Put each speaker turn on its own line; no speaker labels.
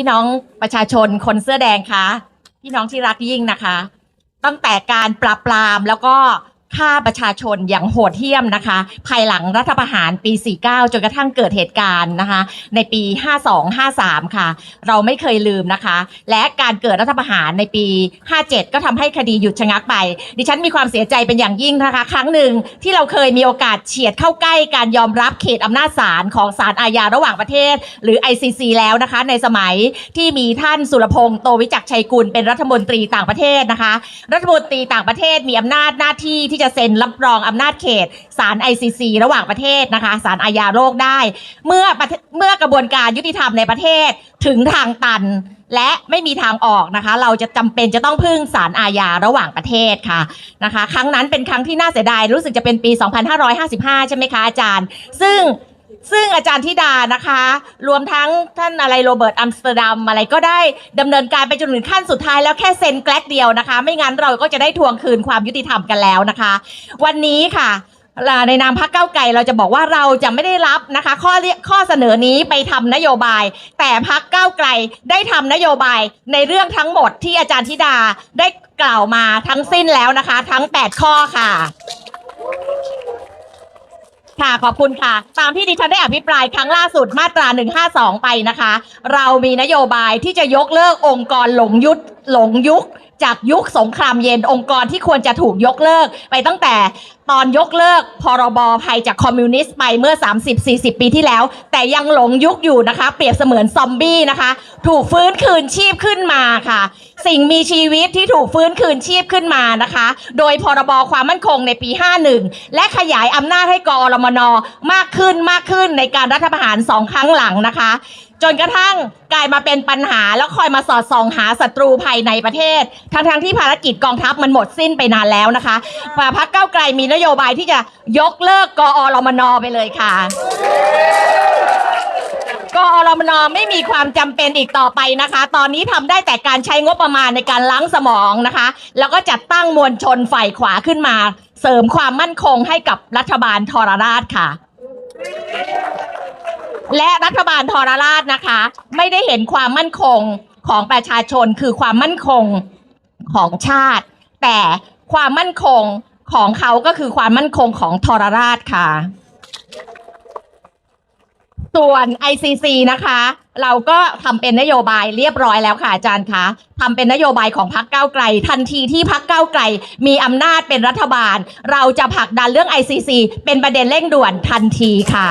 พี่น้องประชาชนคนเสื้อแดงคะพี่น้องที่รักยิ่งนะคะ ตั้งแต่การปราบปรามแล้วก็ ฆ่าประชาชนอย่างโหดเหี้ยมนะคะ ภายหลังรัฐประหารปี 49 จนกระทั่งเกิดเหตุการณ์นะคะ ในปี 52 53 ค่ะ เราไม่เคยลืมนะคะ และการเกิดรัฐประหารในปี 57 ก็ทำให้คดีหยุดชะงักไป ดิฉันมีความเสียใจเป็นอย่างยิ่งนะคะ ครั้งหนึ่งที่เราเคยมีโอกาสเฉียดเข้าใกล้การยอมรับเขตอำนาจศาลของศาลอาญาระหว่างประเทศ หรือ ICC แล้วนะคะ ในสมัยที่มีท่านสุรพงษ์โตวิจักชัยกุลเป็นรัฐมนตรีต่างประเทศนะคะ รัฐมนตรีต่างประเทศมีอำนาจหน้าที่ที่จะเซ็นรับรองอำนาจเขตศาล ICC ระหว่างประเทศนะคะศาลอาญาโลกได้ เมื่อเทศเมื่อกระบวนการยุติธรรมในประเทศถึงทางตัน และไม่มีทางออกนะคะ เราจะจำเป็นจะต้องพึ่งศาลอาญาระหว่างประเทศค่ะนะคะ ครั้งนั้นเป็นครั้งที่น่าเสียดายรู้สึกจะเป็นปี 2555 ใช่ไหมคะอาจารย์ ซึ่ง ซึ่งอาจารย์ธิดานะคะ รวมทั้งท่านอะไรโรเบิร์ตอัมสเตอร์ดัมอะไรก็ได้ดำเนินการไปจนถึงขั้นสุดท้ายแล้วแค่เซ็นแกลกเดียวนะคะ ไม่งั้นเราก็จะได้ทวงคืนความยุติธรรมกันแล้วนะคะ วันนี้ค่ะในนามพักเก้าวไกลเราจะบอกว่าเราจะไม่ได้รับนะคะ ข้อเรียข้อเสนอนี้ไปทำนโยบาย แต่พักเก้าวไกลได้ทำนโยบายในเรื่องทั้งหมดที่อาจารย์ธิดาได้กล่าวมาทั้งสิ้นแล้วนะคะ ทั้ง 8 ข้อค่ะ ค่ะขอบคุณค่ะ ตามที่ดิฉันได้อภิปรายครั้งล่าสุดมาตรา 152 ไปนะคะ เรามีนโยบายที่จะยกเลิกองค์กรหลงยุทธหลงยุค จากยุคสงครามเย็นองค์กรที่ควรจะถูกยกเลิก ไปตั้งแต่ตอนยกเลิกพรบภัยจากคอมมิวนิสต์ไปเมื่อ 30-40 ปีที่แล้ว แต่ยังหลงยุคอยู่นะคะ เปรียบเสมือนซอมบี้นะคะ ถูกฟื้นคืนชีพขึ้นมาค่ะ สิ่งมีชีวิตที่ถูกฟื้นคืนชีพขึ้นมานะคะ โดยพรบความมั่นคงในปี 51 และขยายอำนาจให้กอรมนมากขึ้นมากขึ้นในการรัฐประหารสองครั้งหลังนะคะ จนกระทั่งกลายมาเป็นปัญหาแล้วคอยมาสอดส่องหาศัตรูภายในประเทศ ทั้งทงๆที่ภารกิจกองทัพมันหมดสิ้นไปนานแล้วนะคะพรรคเก้าไกลมีนโยบายที่จะยกเลิกกอรมนไปเลยค่ะ กอรมนไม่มีความจำเป็นอีกต่อไปนะคะ ตอนนี้ทำได้แต่การใช้งบประมาณในการล้างสมองนะคะ แล้วก็จัดตั้งมวลชนฝ่ายขวาขึ้นมา เสริมความมั่นคงให้กับรัฐบาลทรราชค่ะ และรัฐบาลทรราชนะคะ ไม่ได้เห็นความมั่นคงของประชาชนคือความมั่นคงของชาติ แต่ความมั่นคงของเขาก็คือความมั่นคงของทรราชค่ะ ส่วน ICC นะคะ เราก็ทำเป็นนโยบายเรียบร้อยแล้วค่ะอาจารย์คะทำเป็นนโยบายของพรรคก้าไกล ทันทีที่พรรคก้าไกล มีอำนาจเป็นรัฐบาล เราจะผลักดันเรื่อง ICC เป็นประเด็นเร่งด่วนทันทีค่ะ